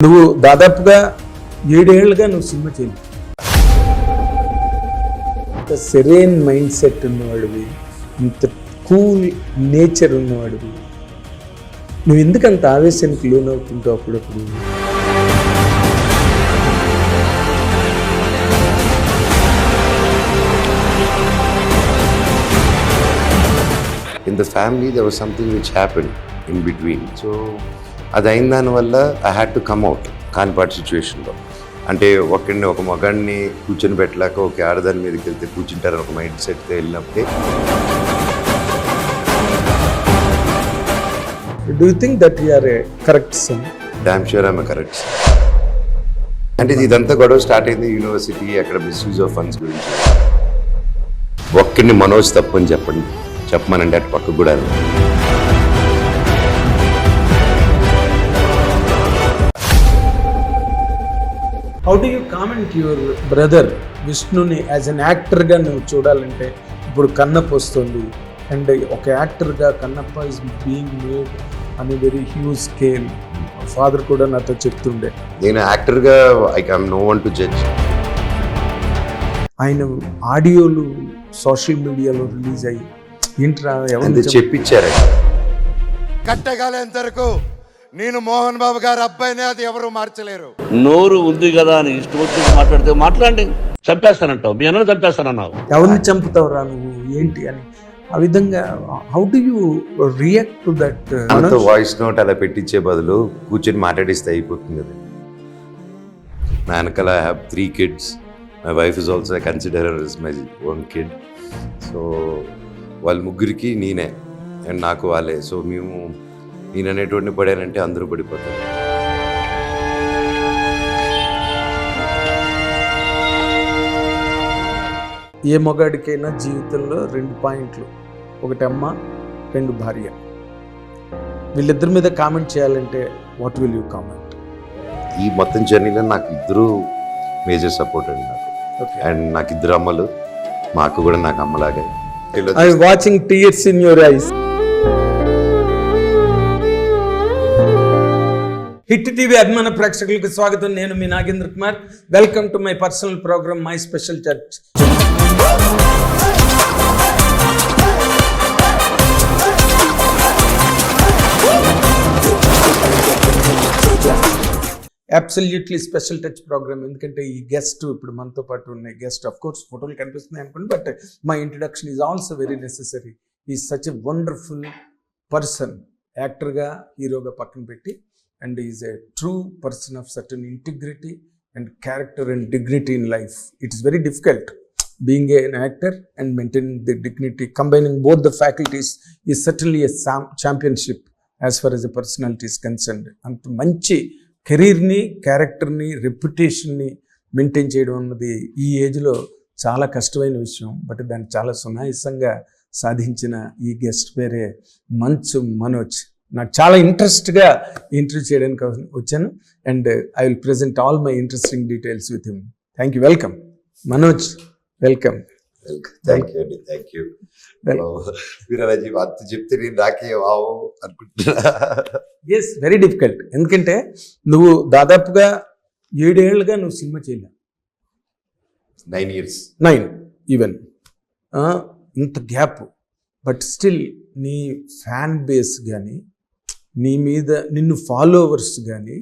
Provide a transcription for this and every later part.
నువ్వు దాదాపుగా ఏడేళ్ళుగా నువ్వు సినిమా చేయలేదు ఇంత సెరైన్ మైండ్ సెట్ ఉన్నవాడివి ఇంత కూల్ నేచర్ ఉన్నవాడివి. నువ్వు ఎందుకు అంత ఆవేశానికి లోనవుతుంటావు అప్పుడప్పుడు? In the family there was something which happen in between so అది అయిన దానివల్ల I had to come out కాన్పాట్ సిచ్యువేషన్లో అంటే ఒకడిని ఒక మగాడిని కూర్చొని పెట్టలేక ఒక ఆడదాని మీదకి వెళ్తే కూర్చుంటారని ఒక మైండ్ సెట్తో వెళ్ళినప్పుడే. Do think that are a correct son damn sure ఆమె కరెక్ట్ అంటే ఇది ఇదంతా గొడవ స్టార్ట్ అయింది యూనివర్సిటీ అక్కడ మిస్యూజ్ ఆఫ్ ఫండ్స్ గురించి. ఒక్కడిని మనోజ్ తప్పని చెప్పండి. చెప్పమనండి అటు పక్కకు కూడా. How do you comment your brother విష్ణుని యాజ్ అన్ యాక్టర్గా నువ్వు చూడాలంటే? ఇప్పుడు కన్నప్ప వస్తుంది. అండ్ ఒక యాక్టర్గా కన్నప్ప ఇస్ బీయింగ్ మేడ్ అని వెరీ హ్యూజ్ స్కేల్ ఫాదర్ కూడా నాతో చెప్తుండే. నేను యాక్టర్గా I come no one to judge ఆయన ఆడియోలు సోషల్ మీడియాలో రిలీజ్ అయ్యి ఏంట్రా అంతే ఎవరు చెప్పించారు. కట్టగలేంత వరకు నేను మోహన్ బాబు గారి అబ్బాయిని అది ఎవరు మార్చలేరు. నోరు ఉంది కదా అని ఇష్టం వచ్చి మాట్లాడితే మాట్లాడండి. చంపేస్తానంటావు. మీ అన్న చంపేస్తానన్నావు. ఎవరిని చంపుతావురా నువ్వు? ఏంటి అని. ఆ విధంగా how do you react to that అంత వాయిస్ నోట్ అలా పెట్టించే బదులు కూర్చొని మాట్లాడిస్తే అయిపోతుంది కదా నా వెనకాల I have three kids my wife is also consider is my own kid so వాళ్ళ ముగ్గురికి నేనే. అండ్ నాకు వాళ్ళే. సో మేము నేను అనేటువంటి పడానంటే అందరూ పడిపోతారు. ఏ మగాడికైనా జీవితంలో రెండు పాయింట్లు ఒకటి అమ్మ రెండు భార్య. వీళ్ళిద్దరి మీద కామెంట్ చేయాలంటే వాట్ విల్ యూ కామెంట్? ఈ మొత్తం జర్నీలో నాకు ఇద్దరు మేజర్ సపోర్ట్ అండి నాకు. అండ్ నాకు ఇద్దరు అమ్మలు మా అక్క కూడా నాకు అమ్మలాగే. I watching tears in your eyes. Hit TV అభిమాన ప్రేక్షకులకు స్వాగతం. నేను మీ Nagendra Kumar. Welcome to my personal program my special church. Absolutely special touch programme ఎందుకంటే ఈ గెస్ట్ ఇప్పుడు మనతో పాటు ఉన్న గెస్ట్ ఆఫ్ కోర్స్ ఫోటోలు కనిపిస్తున్నాయి అనుకోండి but my introduction is also very necessary ఈ సచ్ ఎ వండర్ఫుల్ పర్సన్ యాక్టర్గా హీరోగా పక్కన పెట్టి and is a true person of certain integrity and character and dignity in life. It's very difficult being a actor and maintaining the dignity combining both the faculties is certainly a championship as far as a personality personality concerned. అంత మంచి కెరీర్ని క్యారెక్టర్ని రెప్యుటేషన్ని maintain చేయడం అన్నది ఈ ఏజ్లో చాలా కష్టమైన విషయం. బట్ దాన్ని చాలా సునాయాసంగా సాధించిన ఈ గెస్ట్ పేరే మంచు మనోజ్. నాకు చాలా ఇంట్రెస్ట్గా ఇంటర్వ్యూ చేయడానికి వచ్చాను. And I will present all my interesting details with him. Thank you. Welcome. Manoj welcome. Thank you అండి. Thank you. చెప్పి అంత చెప్తే నేను నాకే వావు అనుకుంటున్నా. ఎస్ వెరీ డిఫికల్ట్ ఎందుకంటే నువ్వు దాదాపుగా ఏడేళ్ళుగా నువ్వు సినిమా చేయలే. నైన్ ఇయర్స్ నైన్ ఈవెన్ ఇంత గ్యాప్. బట్ స్టిల్ నీ ఫ్యాన్ బేస్ కానీ నీ మీద నిన్ను ఫాలోవర్స్ కానీ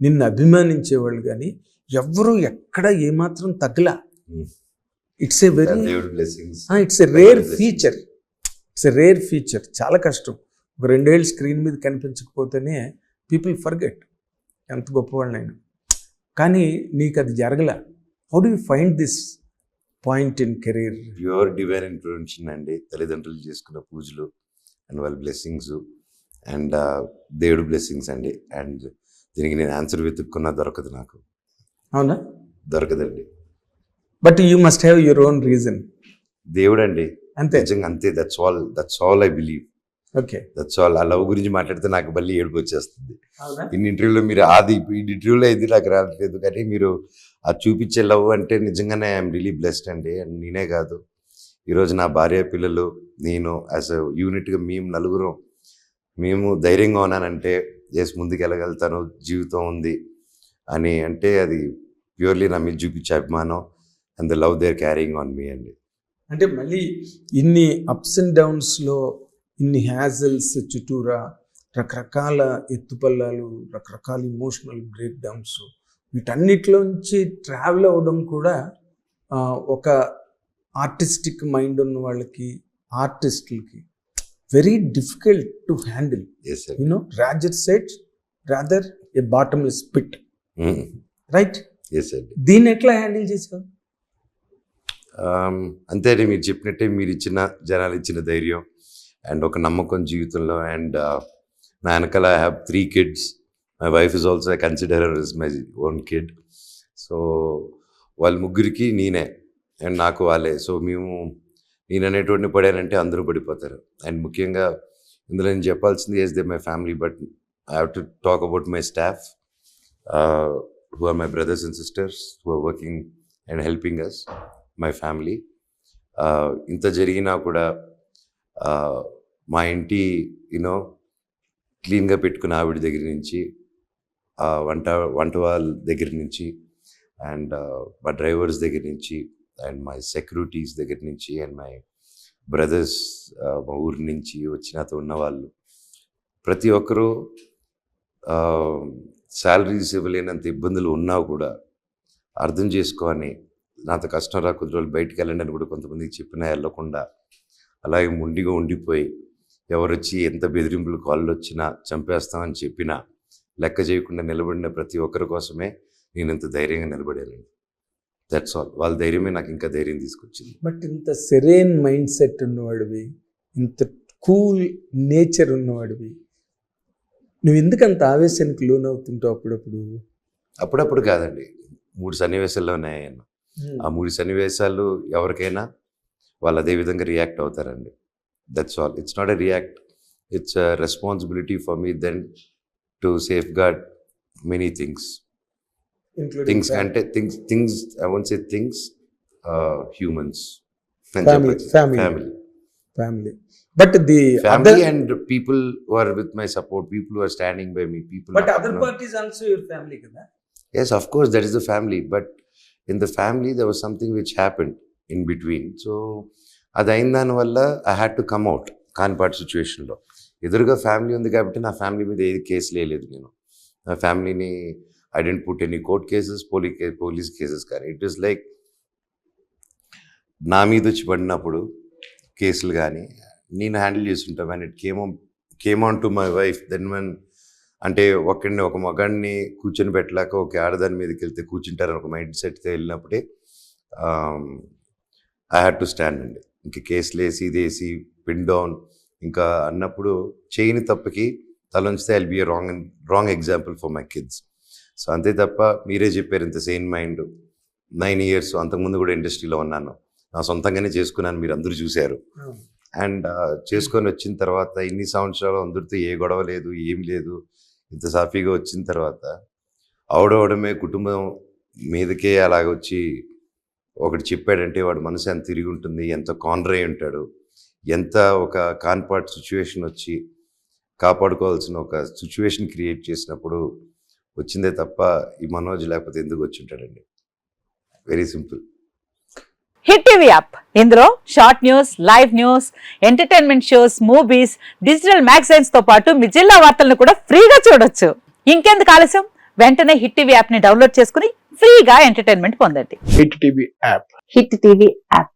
నిన్ను అభిమానించే వాళ్ళు కానీ ఎవ్వరూ ఎక్కడ ఏమాత్రం తగ్గలా. It's a very it's a rare feature it's a rare feature చాలా కష్టం. ఒక రెండేళ్ళు స్క్రీన్ మీద కనిపించకపోతేనే పీపుల్ ఫర్గెట్ ఎంత గొప్పవాళ్ళైనా. కానీ నీకు అది జరగల. How do you find this point in career. Pure divine intervention అండి. తల్లిదండ్రులు చేసుకున్న పూజలు అండ్ వాళ్ళ బ్లెస్సింగ్స్ అండ్ దేవుడు బ్లెస్సింగ్స్ అండి. అండ్ దీనికి నేను ఆన్సర్ వెతుక్కున్నా దొరకదు నాకు. అవునా? దొరకదండి. But you must have your own reason. దేవుడు అండి అంతే. నిజంగా అంతే. That's all that's all I believe okay. That's all ఆ లవ్ గురించి మాట్లాడితే నాకు మళ్ళీ ఏడుపు వచ్చేస్తుంది. ఇన్ని ఇంటర్వ్యూలో మీరు అది ఈ ఇంటర్వ్యూలో ఇది నాకు రావట్లేదు. కానీ మీరు ఆ చూపించే లవ్ అంటే నిజంగానే ఐఎమ్ రియలీ బ్లెస్డ్ అండి. అండ్ నేనే కాదు. ఈరోజు నా భార్య పిల్లలు నేను యాజ్ అ యూనిట్గా మేము నలుగురం మేము ధైర్యంగా ఉన్నానంటే ఎస్ ముందుకు వెళ్ళగలుగుతాను జీవితం ఉంది అని అంటే అది ప్యూర్లీ నా మీద చూపించే అభిమానం and the love they're carrying on me అండి. అంటే మళ్ళీ ఇన్ని అప్స్ అండ్ డౌన్స్లో ఇన్ని హ్యాజల్స్ చుట్టూరా రకరకాల ఎత్తుపల్లాలు రకరకాల ఇమోషనల్ బ్రేక్ డౌన్స్ వీటన్నిటిలోంచి ట్రావెల్ అవ్వడం కూడా ఒక ఆర్టిస్టిక్ మైండ్ ఉన్న వాళ్ళకి ఆర్టిస్టులకి very difficult to handle you know Roger set rather a bottom is pit right దీన్ని ఎట్లా హ్యాండిల్ చేసావు అంతే మీరు చెప్పినట్టే మీరు ఇచ్చిన జనాలు ఇచ్చిన ధైర్యం అండ్ ఒక నమ్మకం జీవితంలో అండ్ నా వెనకాల I have three kids my wife is also I consider is my own kid so వాళ్ళ ముగ్గురికి నేనే అండ్ నాకు వాళ్ళే. సో మేము నేను అనేటువంటి పడానంటే అందరూ పడిపోతారు. అండ్ ముఖ్యంగా ఇందులో నేను చెప్పాల్సింది as they my family but I have to talk about my staff who are my brothers and sisters who are working and helping us my family ఇంత జరిగినా కూడా uh, మా ఇంటి యూనో క్లీన్గా పెట్టుకున్న ఆవిడ దగ్గర నుంచి వంట వంట వాళ్ళ దగ్గర నుంచి అండ్ మా డ్రైవర్స్ దగ్గర నుంచి అండ్ మై సెక్యూరిటీస్ దగ్గర నుంచి అండ్ మై బ్రదర్స్ మా ఊరి నుంచి వచ్చి నాతో ఉన్న వాళ్ళు. ప్రతి ఒక్కరూ శాలరీస్ ఇవ్వలేనంత ఇబ్బందులు ఉన్నా కూడా అర్థం చేసుకొని నాతో కష్టం రా కొద్ది రోజులు బయటికి వెళ్ళండి అని కూడా కొంతమందికి చెప్పినా వెళ్ళకుండా అలాగే ముండిగా ఉండిపోయి ఎవరు వచ్చి ఎంత బెదిరింపులు కాళ్ళు వచ్చినా చంపేస్తామని చెప్పినా లెక్క చేయకుండా నిలబడిన ప్రతి ఒక్కరి కోసమే నేను ఇంత ధైర్యంగా నిలబడానండి. దట్స్ ఆల్ వాళ్ళ ధైర్యమే నాకు ఇంకా ధైర్యం తీసుకొచ్చింది. బట్ ఇంత సెరేన్ మైండ్ సెట్ ఉన్నవాడివి ఇంత కూల్ నేచర్ ఉన్నవాడివి నువ్వు ఎందుకు అంత ఆవేశానికి లోనవుతుంటావు అప్పుడప్పుడు? అప్పుడప్పుడు కాదండి. మూడు సన్నివేశాల్లో ఉన్నాయన్న. ఆ మూడు సన్నివేశాలు ఎవరికైనా వాళ్ళు అదే విధంగా రియాక్ట్ అవుతారండి. That's all it's not a react it's responsibility for me then To safeguard many things things అంటే things things I won't say things humans Family, family. Family family but the family and people are with my support people are standing by me people but other parties also your family కదా Yes, of course, that is the family. But in the family, there was something which happened in between. So, అది అయిన దానివల్ల I had to come out కానిపాటి సిచ్యువేషన్లో ఎదురుగా family ఉంది కాబట్టి నా family మీద ఏది కేసు లేదు నేను. నా ఫ్యామిలీని I didn't put any court cases police police cases కానీ. ఇట్ ఈస్ లైక్ నా మీద వచ్చి పడినప్పుడు కేసులు కానీ నేను హ్యాండిల్ చేస్తుంటాను and it came came on to my wife then one అంటే ఒకడిని ఒక మగాడిని కూర్చొని పెట్టలేక ఒక ఆడదాని మీదకి వెళ్తే కూర్చుంటారని ఒక మైండ్ సెట్తో వెళ్ళినప్పుడే ఐ హ్యాడ్ టు స్టాండ్ అండి ఇంకా కేసులు వేసి ఇది వేసి పిన్ డౌన్ ఇంకా అన్నప్పుడు చేయని తప్పకి తలంచితే I'll be wrong wrong example for my kids so అంతే తప్ప మీరే చెప్పారు ఇంత సేమ్ మైండ్ నైన్ ఇయర్స్ అంతకుముందు కూడా ఇండస్ట్రీలో ఉన్నాను. నా సొంతంగానే చేసుకున్నాను మీరు అందరూ చూశారు. అండ్ చేసుకొని వచ్చిన తర్వాత ఇన్ని సంవత్సరాలు అందరితో ఏ గొడవ లేదు ఏం లేదు. ఇంత సాఫీగా వచ్చిన తర్వాత అవడవడమే కుటుంబం మీదకే అలాగ వచ్చి ఒకటి చెప్పాడంటే వాడు మనసు ఎంత తిరిగి ఉంటుంది ఎంత కాన్డర్ అయి ఉంటాడు. ఎంత ఒక కాన్పాట్ సిచ్యువేషన్ వచ్చి కాపాడుకోవాల్సిన ఒక సిచ్యువేషన్ క్రియేట్ చేసినప్పుడు వచ్చిందే తప్ప ఈ మనోజ్ లేకపోతే ఎందుకు వచ్చి ఉంటాడండి? Very simple hit TV app. ఇందులో short news live news entertainment shows movies digital మ్యాగజైన్స్తో పాటు మీ జిల్లా వార్తలను కూడా ఫ్రీగా చూడొచ్చు. ఇంకెందుకు ఆలస్యం? వెంటనే హిట్ టీవీ యాప్ని డౌన్లోడ్ చేసుకుని ఫ్రీగా ఎంటర్టైన్మెంట్ పొందండి. Hit TV app. Hit TV app.